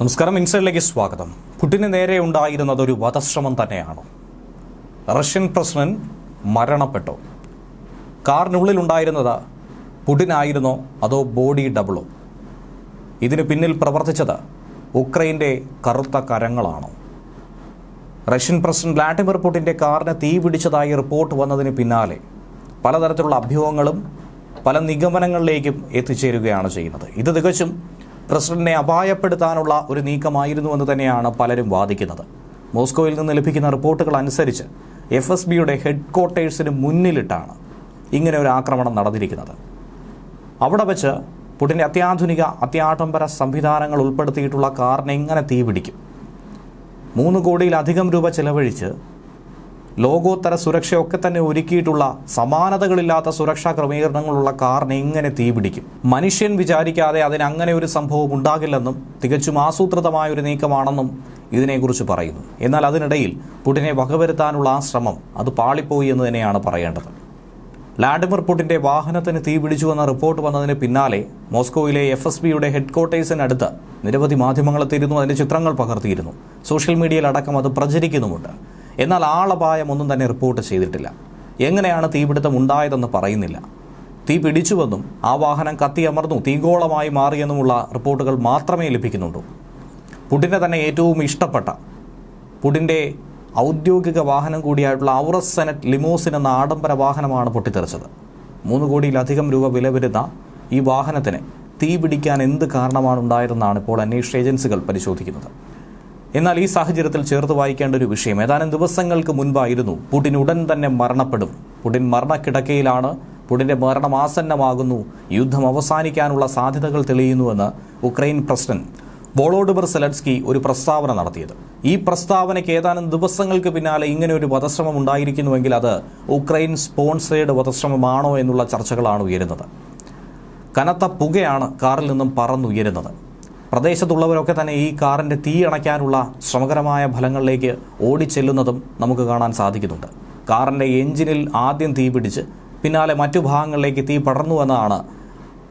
നമസ്കാരം ഇൻസൈഡിലേക്ക് സ്വാഗതം. പുടിന് നേരെ ഉണ്ടായിരുന്നത് ഒരു വധശ്രമം തന്നെയാണ്? റഷ്യൻ പ്രസിഡന്റ് മരണപ്പെട്ടു? കാറിനുള്ളിൽ ഉണ്ടായിരുന്നത് പുടിനായിരുന്നോ അതോ ബോഡി ഡബിളോ? ഇതിന് പിന്നിൽ പ്രവർത്തിച്ചത് ഉക്രൈന്റെ കറുത്ത കരങ്ങളാണോ? റഷ്യൻ പ്രസിഡന്റ് വ്ളാഡിമിർ പുടിന്റെ കാറിന് തീ പിടിച്ചതായി റിപ്പോർട്ട് വന്നതിന് പിന്നാലെ പലതരത്തിലുള്ള അഭ്യൂഹങ്ങളും പല നിഗമനങ്ങളിലേക്കും എത്തിച്ചേരുകയാണ് ചെയ്യുന്നത്. ഇത് തികച്ചും പ്രസിഡന്റിനെ അപായപ്പെടുത്താനുള്ള ഒരു നീക്കമായിരുന്നുവെന്ന് തന്നെയാണ് പലരും വാദിക്കുന്നത്. മോസ്കോയിൽ നിന്ന് ലഭിക്കുന്ന റിപ്പോർട്ടുകൾ അനുസരിച്ച് എഫ് എസ് ബിയുടെ ഹെഡ് ക്വാർട്ടേഴ്സിന് മുന്നിലിട്ടാണ് ഇങ്ങനെ ഒരു ആക്രമണം നടന്നിരിക്കുന്നത്. അവിടെ വെച്ച് പുടിന്റെ അത്യാധുനിക അത്യാഡംബര സംവിധാനങ്ങൾ ഉൾപ്പെടുത്തിയിട്ടുള്ള കാറിന് എങ്ങനെ തീപിടിക്കും? മൂന്ന് കോടിയിലധികം രൂപ ചെലവഴിച്ച് ലോകോത്തര സുരക്ഷയൊക്കെ തന്നെ ഒരുക്കിയിട്ടുള്ള സമാനതകളില്ലാത്ത സുരക്ഷാ ക്രമീകരണങ്ങളുള്ള കാറിന് ഇങ്ങനെ തീപിടിക്കും മനുഷ്യൻ വിചാരിക്കാതെ അതിന് അങ്ങനെ ഒരു സംഭവം ഉണ്ടാകില്ലെന്നും തികച്ചും ആസൂത്രിതമായ ഒരു നീക്കമാണെന്നും ഇതിനെക്കുറിച്ച് പറയുന്നു. എന്നാൽ അതിനിടയിൽ പുടിനെ വകവരുത്താനുള്ള ആ ശ്രമം അത് പാളിപ്പോയി എന്ന് തന്നെയാണ് പറയേണ്ടത്. വ്ളാഡിമിർ പുടിന്റെ വാഹനത്തിന് തീ പിടിച്ചുവെന്ന റിപ്പോർട്ട് വന്നതിന് പിന്നാലെ മോസ്കോയിലെ എഫ് എസ് ബിയുടെ ഹെഡ്ക്വാർട്ടേഴ്സിനടുത്ത് നിരവധി മാധ്യമങ്ങളെത്തിയിരുന്നു അതിന്റെ ചിത്രങ്ങൾ പകർത്തിയിരുന്നു. സോഷ്യൽ മീഡിയയിലടക്കം അത് പ്രചരിക്കുന്നുമുണ്ട്. എന്നാൽ ആളപായം ഒന്നും തന്നെ റിപ്പോർട്ട് ചെയ്തിട്ടില്ല. എങ്ങനെയാണ് തീപിടുത്തം ഉണ്ടായതെന്ന് പറയുന്നില്ല. തീ പിടിച്ചുവെന്നും ആ വാഹനം കത്തിയമർന്നു തീഗോളമായി മാറിയെന്നുമുള്ള റിപ്പോർട്ടുകൾ മാത്രമേ ലഭിക്കുന്നുള്ളൂ. പുടിന്റെ തന്നെ ഏറ്റവും ഇഷ്ടപ്പെട്ട പുടിന്റെ ഔദ്യോഗിക വാഹനം കൂടിയായിട്ടുള്ള ഔറസ് സെനറ്റ് ലിമോസിൻ എന്ന ആഡംബര വാഹനമാണ് പൊട്ടിത്തെറിച്ചത്. മൂന്ന് കോടിയിലധികം രൂപ വില വരുന്ന ഈ വാഹനത്തിന് തീ പിടിക്കാൻ എന്ത് കാരണമാണ് ഉണ്ടായതെന്നാണ് ഇപ്പോൾ അന്വേഷണ ഏജൻസികൾ പരിശോധിക്കുന്നത്. എന്നാൽ ഈ സാഹചര്യത്തിൽ ചേർത്ത് വായിക്കേണ്ട ഒരു വിഷയം ഏതാനും ദിവസങ്ങൾക്ക് മുൻപായിരുന്നു. പുടിൻ ഉടൻ തന്നെ മരണപ്പെടും. പുടിൻ മരണക്കിടക്കയിലാണ്. പുടിന്റെ മരണം ആസന്നമാകുന്നു. യുദ്ധം അവസാനിക്കാനുള്ള സാധ്യതകൾ തെളിയുന്നുവെന്ന് ഉക്രൈൻ പ്രസിഡന്റ് വോളോഡിമർ സെലൻസ്കി ഒരു പ്രസ്താവന നടത്തിയത്. ഈ പ്രസ്താവനയ്ക്ക് ഏതാനും ദിവസങ്ങൾക്ക് പിന്നാലെ ഇങ്ങനെ ഒരു വധശ്രമം ഉണ്ടായിരിക്കുന്നുവെങ്കിൽ അത് ഉക്രൈൻ സ്പോൺസേഡ് വധശ്രമമാണോ എന്നുള്ള ചർച്ചകളാണ് ഉയരുന്നത്. കനത്ത പുകയാണ് കാറിൽ നിന്നും പറന്നുയരുന്നത്. പ്രദേശത്തുള്ളവരൊക്കെ തന്നെ ഈ കാറിന്റെ തീ അണയ്ക്കാനുള്ള ശ്രമകരമായ ഫലങ്ങളിലേക്ക് ഓടിച്ചെല്ലുന്നതും നമുക്ക് കാണാൻ സാധിക്കുന്നുണ്ട്. കാറിന്റെ എഞ്ചിനിൽ ആദ്യം തീ പിടിച്ച് പിന്നാലെ മറ്റു ഭാഗങ്ങളിലേക്ക് തീ പടർന്നു എന്നാണ്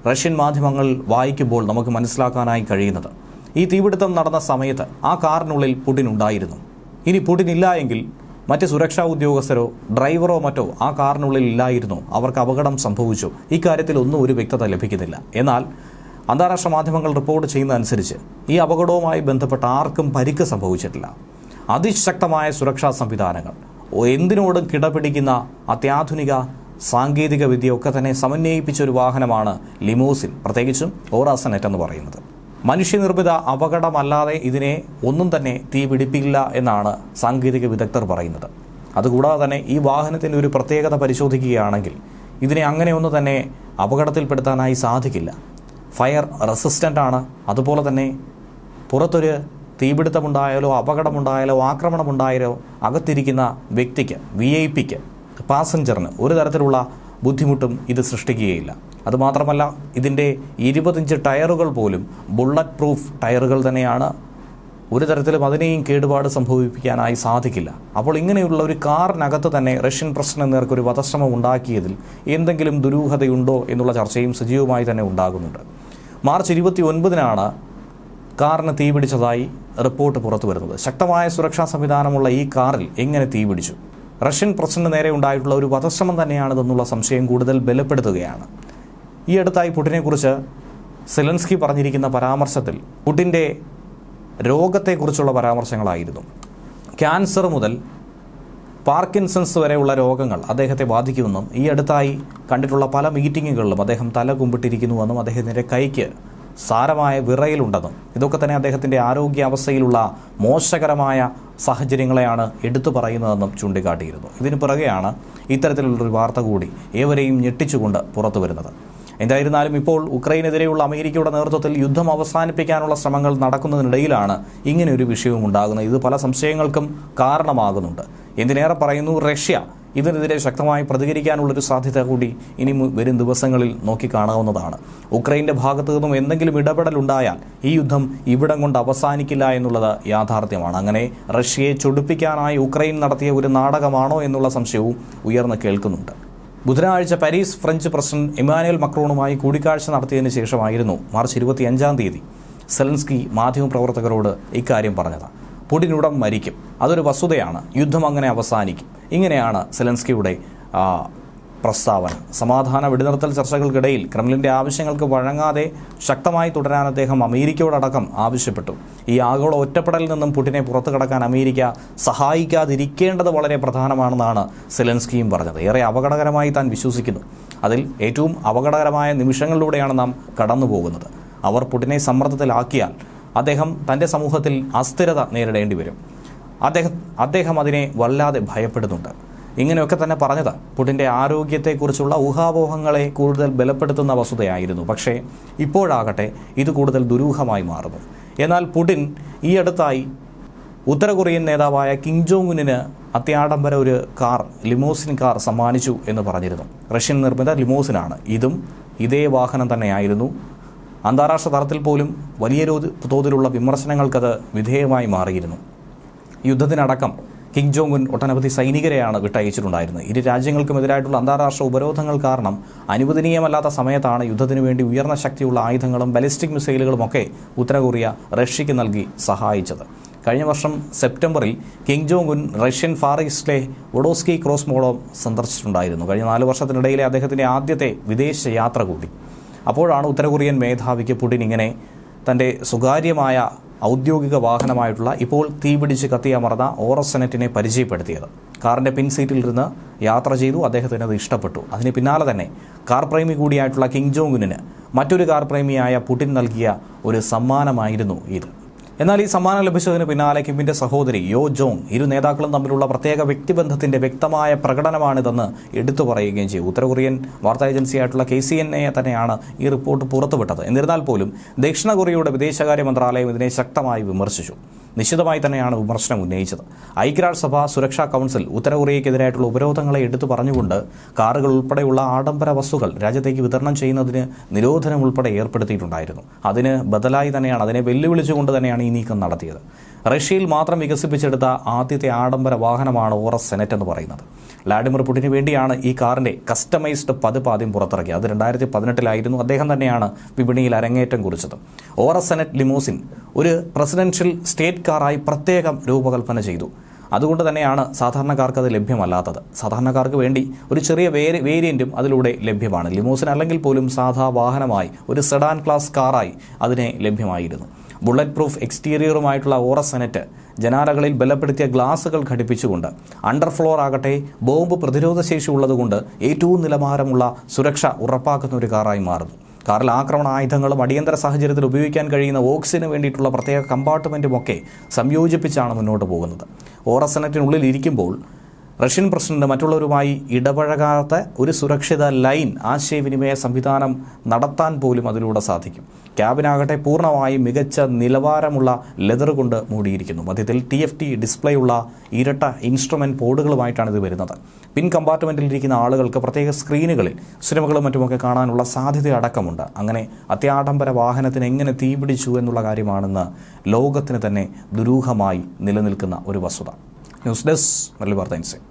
റഷ്യൻ മാധ്യമങ്ങൾ വായിക്കുമ്പോൾ നമുക്ക് മനസ്സിലാക്കാനായി കഴിയുന്നത്. ഈ തീപിടുത്തം നടന്ന സമയത്ത് ആ കാറിനുള്ളിൽ പുടിൻ ഉണ്ടായിരുന്നു. ഇനി പുടിൻ ഇല്ല എങ്കിൽ മറ്റ് സുരക്ഷാ ഉദ്യോഗസ്ഥരോ ഡ്രൈവറോ മറ്റോ ആ കാറിനുള്ളിൽ ഇല്ലായിരുന്നു. അവർക്ക് അപകടം സംഭവിച്ചു. ഇക്കാര്യത്തിൽ ഒന്നും ഒരു വ്യക്തത ലഭിക്കുന്നില്ല. എന്നാൽ അന്താരാഷ്ട്ര മാധ്യമങ്ങൾ റിപ്പോർട്ട് ചെയ്യുന്നതനുസരിച്ച് ഈ അപകടവുമായി ബന്ധപ്പെട്ട ആർക്കും പരിക്ക് സംഭവിച്ചിട്ടില്ല. അതിശക്തമായ സുരക്ഷാ സംവിധാനങ്ങൾ. എന്തിനോടും കിടപിടിക്കുന്ന അത്യാധുനിക സാങ്കേതിക വിദ്യയൊക്കെ തന്നെ സമന്വയിപ്പിച്ച ഒരു വാഹനമാണ് ലിമോസിൻ. പ്രത്യേകിച്ചും ഓറാസനെറ്റ് എന്ന് പറയുന്നത്. മനുഷ്യനിർമ്മിത അപകടമല്ലാതെ ഇതിനെ ഒന്നും തന്നെ തീ പിടിപ്പിക്കില്ല എന്നാണ് സാങ്കേതിക വിദഗ്ധർ പറയുന്നത്. അതുകൂടാതെ തന്നെ ഈ വാഹനത്തിന്റെ ഒരു പ്രത്യേകത പരിശോധിക്കുകയാണെങ്കിൽ ഇതിനെ അങ്ങനെയൊന്നും തന്നെ അപകടത്തിൽപ്പെടുത്താനായി സാധിക്കില്ല. ഫയർ റെസിസ്റ്റന്റ് ആണ്. അതുപോലെ തന്നെ പുറത്തൊരു തീപിടുത്തമുണ്ടായാലോ അപകടമുണ്ടായാലോ ആക്രമണമുണ്ടായാലോ അകത്തിരിക്കുന്ന വ്യക്തിക്ക് വി ഐ പിക്ക് പാസഞ്ചറിന് ഒരു തരത്തിലുള്ള ബുദ്ധിമുട്ടും ഇത് സൃഷ്ടിക്കുകയില്ല. അതുമാത്രമല്ല ഇതിന്റെ ഇരുപത്തിഞ്ച് ടയറുകൾ പോലും ബുള്ളറ്റ് പ്രൂഫ് ടയറുകൾ തന്നെയാണ്. ഒരു തരത്തിലും അതിനെയും കേടുപാട് സംഭവിപ്പിക്കാനായി സാധിക്കില്ല. അപ്പോൾ ഇങ്ങനെയുള്ള ഒരു കാറിനകത്ത് തന്നെ റഷ്യൻ പ്രസിഡന്റ് നേർക്ക് ഒരു വധശ്രമം ഉണ്ടാക്കിയതിൽ എന്തെങ്കിലും ദുരൂഹതയുണ്ടോ എന്നുള്ള ചർച്ചയും സജീവമായി തന്നെ ഉണ്ടാകുന്നുണ്ട്. മാർച്ച് ഇരുപത്തി ഒൻപതിനാണ് കാറിന് തീപിടിച്ചതായി റിപ്പോർട്ട് പുറത്തു വരുന്നത്. ശക്തമായ സുരക്ഷാ സംവിധാനമുള്ള ഈ കാറിൽ എങ്ങനെ തീപിടിച്ചു റഷ്യൻ പ്രസിഡന്റ് നേരെ ഉണ്ടായിട്ടുള്ള ഒരു വധശ്രമം തന്നെയാണിതെന്നുള്ള സംശയം കൂടുതൽ ബലപ്പെടുത്തുകയാണ്. ഈ അടുത്തായി പുടിനെക്കുറിച്ച് സെലൻസ്കി പറഞ്ഞിരിക്കുന്ന പരാമർശത്തിൽ പുടിന്റെ രോഗത്തെക്കുറിച്ചുള്ള പരാമർശങ്ങളായിരുന്നു. ക്യാൻസർ മുതൽ പാർക്കിൻസൺസ് വരെയുള്ള രോഗങ്ങൾ അദ്ദേഹത്തെ ബാധിക്കുമെന്നും ഈ അടുത്തായി കണ്ടിട്ടുള്ള പല മീറ്റിങ്ങുകളിലും അദ്ദേഹം തല കുമ്പിട്ടിരിക്കുന്നുവെന്നും അദ്ദേഹത്തിന്റെ കൈക്ക് സാരമായ വിറയിലുണ്ടെന്നും ഇതൊക്കെ തന്നെ അദ്ദേഹത്തിന്റെ ആരോഗ്യാവസ്ഥയിലുള്ള മോശകരമായ സാഹചര്യങ്ങളെയാണ് എടുത്തു പറയുന്നതെന്നും ചൂണ്ടിക്കാട്ടിയിരുന്നു. ഇതിന് പിറകെയാണ് ഇത്തരത്തിലുള്ളൊരു വാർത്ത കൂടി ഏവരെയും ഞെട്ടിച്ചുകൊണ്ട് പുറത്തു വരുന്നത്. എന്തായിരുന്നാലും ഇപ്പോൾ ഉക്രൈനെതിരെയുള്ള അമേരിക്കയുടെ നേതൃത്വത്തിൽ യുദ്ധം അവസാനിപ്പിക്കാനുള്ള ശ്രമങ്ങൾ നടക്കുന്നതിനിടയിലാണ് ഇങ്ങനെ ഒരു വിഷയവും ഉണ്ടാകുന്നത്. ഇത് പല സംശയങ്ങൾക്കും കാരണമാകുന്നുണ്ട്. എന്തിനേറെ പറയുന്നു? റഷ്യ. ഇതിനെതിരെ ശക്തമായി പ്രതികരിക്കാനുള്ളൊരു സാധ്യത കൂടി ഇനി വരും ദിവസങ്ങളിൽ നോക്കിക്കാണാവുന്നതാണ് ഉക്രൈന്റെ ഭാഗത്തു നിന്നും എന്തെങ്കിലും ഇടപെടലുണ്ടായാൽ ഈ യുദ്ധം ഇവിടം കൊണ്ട് അവസാനിക്കില്ല എന്നുള്ളത് യാഥാർത്ഥ്യമാണ്. അങ്ങനെ റഷ്യയെ ചൊടിപ്പിക്കാനായി ഉക്രൈൻ നടത്തിയ ഒരു നാടകമാണോ എന്നുള്ള സംശയവും ഉയർന്നു കേൾക്കുന്നുണ്ട്. ബുധനാഴ്ച പാരീസ് ഫ്രഞ്ച് പ്രസിഡന്റ് ഇമാനുവൽ മക്രോണുമായി കൂടിക്കാഴ്ച നടത്തിയതിനു ശേഷമായിരുന്നു മാർച്ച് ഇരുപത്തിയഞ്ചാം തീയതി സെലൻസ്കി മാധ്യമപ്രവർത്തകരോട് ഇക്കാര്യം പറഞ്ഞത്. പുടിൻ ഉടൻ മരിക്കും. അതൊരു വസ്തുതയാണ്. യുദ്ധം അങ്ങനെ അവസാനിക്കും. ഇങ്ങനെയാണ് സെലൻസ്കിയുടെ പ്രസ്താവന. സമാധാന വെടിനിർത്തൽ ചർച്ചകൾക്കിടയിൽ ക്രെംലിന്റെ ആവശ്യങ്ങൾക്ക് വഴങ്ങാതെ ശക്തമായി തുടരാൻ അദ്ദേഹം അമേരിക്കയോടടക്കം ആവശ്യപ്പെട്ടു. ഈ ആഗോള ഒറ്റപ്പെടലിൽ നിന്നും പുടിനെ പുറത്തു കടക്കാൻ അമേരിക്ക സഹായിക്കാതിരിക്കേണ്ടത് വളരെ പ്രധാനമാണെന്നാണ് സെലൻസ്കിയും പറഞ്ഞത്. ഏറെ അപകടകരമായി താൻ വിശ്വസിക്കുന്നു. അതിൽ ഏറ്റവും അപകടകരമായ നിമിഷങ്ങളിലൂടെയാണ് നാം കടന്നു പോകുന്നത് അവർ പുടിനെ സമ്മർദ്ദത്തിലാക്കിയാൽ അദ്ദേഹം തന്റെ സമൂഹത്തിൽ അസ്ഥിരത നേരിടേണ്ടി വരും. അദ്ദേഹം അദ്ദേഹം അതിനെ വല്ലാതെ ഭയപ്പെടുന്നുണ്ട്. ഇങ്ങനെയൊക്കെ തന്നെ പറഞ്ഞത്. പുടിന്റെ ആരോഗ്യത്തെക്കുറിച്ചുള്ള ഊഹാപോഹങ്ങളെ കൂടുതൽ ബലപ്പെടുത്തുന്ന വസ്തുതയായിരുന്നു പക്ഷേ ഇപ്പോഴാകട്ടെ ഇത് കൂടുതൽ ദുരൂഹമായി മാറുന്നു. എന്നാൽ പുടിൻ ഈ അടുത്തായി ഉത്തര കൊറിയൻ നേതാവായ കിം ജോങ്ങുനിന് അത്യാഡംബര ഒരു കാർ ലിമോസിൻ കാർ സമ്മാനിച്ചു എന്ന് പറഞ്ഞിരുന്നു. റഷ്യൻ നിർമ്മിത ലിമോസിനാണ്. ഇതും ഇതേ വാഹനം തന്നെയായിരുന്നു. അന്താരാഷ്ട്ര തലത്തിൽ പോലും വലിയ തോതിലുള്ള വിമർശനങ്ങൾക്കത് വിധേയമായി മാറിയിരുന്നു. യുദ്ധത്തിനടക്കം കിങ് ജോങ് ഉൻ ഒട്ടനവധി സൈനികരെയാണ് വിട്ടയച്ചിട്ടുണ്ടായിരുന്നത്. ഇരു രാജ്യങ്ങൾക്കുമെതിരായിട്ടുള്ള അന്താരാഷ്ട്ര ഉപരോധങ്ങൾ കാരണം അനുവദനീയമല്ലാത്ത സമയത്താണ് യുദ്ധത്തിനു വേണ്ടി ഉയർന്ന ശക്തിയുള്ള ആയുധങ്ങളും ബലിസ്റ്റിക് മിസൈലുകളും ഒക്കെ കൊറിയ റഷ്യയ്ക്ക് നൽകി സഹായിച്ചത്. കഴിഞ്ഞ വർഷം സെപ്റ്റംബറിൽ Kim Jong Un Russian far ഈസ്റ്റിലെ ഒഡോസ്കി ക്രോസ് മോളോ സന്ദർശിച്ചിട്ടുണ്ടായിരുന്നു. കഴിഞ്ഞ നാല് വർഷത്തിനിടയിലെ അദ്ദേഹത്തിന്റെ ആദ്യത്തെ വിദേശ യാത്ര കൂടി. അപ്പോഴാണ് ഉത്തര കൊറിയൻ മേധാവിക്ക് പുടിൻ ഇങ്ങനെ തന്റെ സ്വകാര്യമായ ഔദ്യോഗിക വാഹനമായിട്ടുള്ള ഇപ്പോൾ തീപിടിച്ച് കത്തിയമർന്ന ഓറസ് സെനറ്റിനെ പരിചയപ്പെടുത്തിയത്. കാറിന്റെ പിൻസീറ്റിൽ ഇരുന്ന് യാത്ര ചെയ്തു അദ്ദേഹത്തിന് അത് ഇഷ്ടപ്പെട്ടു. അതിന് പിന്നാലെ തന്നെ കാർ പ്രേമി കൂടിയായിട്ടുള്ള കിങ് ജോങ്ങിന് മറ്റൊരു കാർ പ്രേമിയായ പുടിൻ നൽകിയ ഒരു സമ്മാനമായിരുന്നു ഇത്. എന്നാൽ ഈ സമ്മാനം ലഭിച്ചതിന് പിന്നാലെ കിമ്മിന്റെ സഹോദരി യോ ജോങ് ഇരു നേതാക്കളും തമ്മിലുള്ള പ്രത്യേക വ്യക്തിബന്ധത്തിന്റെ വ്യക്തമായ പ്രകടനമാണിതെന്ന് എടുത്തു പറയുകയും ചെയ്തു. ഉത്തര കൊറിയൻ വാർത്താ ഏജൻസിയായിട്ടുള്ള കെ സി എൻ എ തന്നെയാണ് ഈ റിപ്പോർട്ട് പുറത്തുവിട്ടത്. എന്നിരുന്നാൽ പോലും ദക്ഷിണ കൊറിയയുടെ വിദേശകാര്യ മന്ത്രാലയം ഇതിനെ ശക്തമായി വിമർശിച്ചു. നിശ്ചിതമായി തന്നെയാണ് വിമർശനം ഉന്നയിച്ചത്. ഐക്യരാഷ്ട്രസഭ സുരക്ഷാ കൗൺസിൽ ഉത്തര കൊറിയയ്ക്കെതിരായിട്ടുള്ള ഉപരോധങ്ങളെ എടുത്തു പറഞ്ഞുകൊണ്ട് കാറുകൾ ഉൾപ്പെടെയുള്ള ആഡംബര വസ്തുക്കൾ രാജ്യത്തേക്ക് വിതരണം ചെയ്യുന്നതിന് നിരോധനം ഉൾപ്പെടെ ഏർപ്പെടുത്തിയിട്ടുണ്ടായിരുന്നു. അതിന് ബദലായി തന്നെയാണ് അതിനെ വെല്ലുവിളിച്ചുകൊണ്ട് തന്നെയാണ് ഈ നീക്കം നടത്തിയത്. റഷ്യയിൽ മാത്രം വികസിപ്പിച്ചെടുത്ത ആദ്യത്തെ ആഡംബര വാഹനമാണ് ഓറ സെനറ്റ് എന്ന് പറയുന്നത്. വ്ലാഡിമിർ പുടിന് വേണ്ടിയാണ് ഈ കാറിന്റെ കസ്റ്റമൈസ്ഡ് പതിപ്പ് ആദ്യം പുറത്തിറക്കിയത്. അത് രണ്ടായിരത്തി പതിനെട്ടിലായിരുന്നു അദ്ദേഹം തന്നെയാണ് വിപണിയിൽ അരങ്ങേറ്റം കുറിച്ചത്. ഓറ സെനറ്റ് ലിമോസിൻ ഒരു പ്രസിഡൻഷ്യൽ സ്റ്റേറ്റ് കാറായി പ്രത്യേകം രൂപകൽപ്പന ചെയ്തു. അതുകൊണ്ട് തന്നെയാണ് സാധാരണക്കാർക്ക് അത് ലഭ്യമല്ലാത്തത്. സാധാരണക്കാർക്ക് വേണ്ടി ഒരു ചെറിയ വേരി വേരിയന്റും അതിലൂടെ ലഭ്യമാണ്. ലിമോസിൻ അല്ലെങ്കിൽ പോലും സാധാ വാഹനമായി ഒരു സെഡാൻ ക്ലാസ് കാറായി അതിനെ ലഭ്യമായിരുന്നു. ബുള്ളറ്റ് പ്രൂഫ് എക്സ്റ്റീരിയറുമായിട്ടുള്ള ഓറ സെനറ്റ് ജനാലകളിൽ ബലപ്പെടുത്തിയ ഗ്ലാസുകൾ ഘടിപ്പിച്ചുകൊണ്ട് അണ്ടർ ഫ്ലോർ ആകട്ടെ ബോംബ് പ്രതിരോധ ശേഷി ഉള്ളതുകൊണ്ട് ഏറ്റവും നിലവാരമുള്ള സുരക്ഷ ഉറപ്പാക്കുന്ന ഒരു കാറായി മാറുന്നു. കാറിൽ ആക്രമണ ആയുധങ്ങളും അടിയന്തര സാഹചര്യത്തിൽ ഉപയോഗിക്കാൻ കഴിയുന്ന ഓക്സിന് വേണ്ടിയിട്ടുള്ള പ്രത്യേക കമ്പാർട്ട്മെന്റുമൊക്കെ സംയോജിപ്പിച്ചാണ് മുന്നോട്ട് പോകുന്നത്. ഓറസ് സെനറ്റിനുള്ളിൽ ഇരിക്കുമ്പോൾ റഷ്യൻ പ്രസിഡന്റ് മറ്റുള്ളവരുമായി ഇടപഴകാത്ത ഒരു സുരക്ഷിത ലൈൻ ആശയവിനിമയ സംവിധാനം നടത്താൻ പോലും അതിലൂടെ സാധിക്കും. ക്യാബിനാകട്ടെ പൂർണമായും മികച്ച നിലവാരമുള്ള ലെതർ കൊണ്ട് മൂടിയിരിക്കുന്നു. മധ്യത്തിൽ ടി എഫ് ടി ഡിസ്പ്ലേ ഉള്ള ഇരട്ട ഇൻസ്ട്രുമെന്റ് ബോർഡുകളുമായിട്ടാണ് ഇത് വരുന്നത്. പിൻ കമ്പാർട്ട്മെന്റിൽ ഇരിക്കുന്ന ആളുകൾക്ക് പ്രത്യേക സ്ക്രീനുകളിൽ സിനിമകളും മറ്റുമൊക്കെ കാണാനുള്ള സാധ്യത അടക്കമുണ്ട്. അങ്ങനെ അത്യാഡംബര വാഹനത്തിന് എങ്ങനെ തീപിടിച്ചു എന്നുള്ള കാര്യമാണെന്ന് ലോകത്തിന് തന്നെ ദുരൂഹമായി നിലനിൽക്കുന്ന ഒരു വസ്തുത. ന്യൂസ് ഡെസ്ക് മല്ലു വാർത്ത ഇൻസൈറ്റ്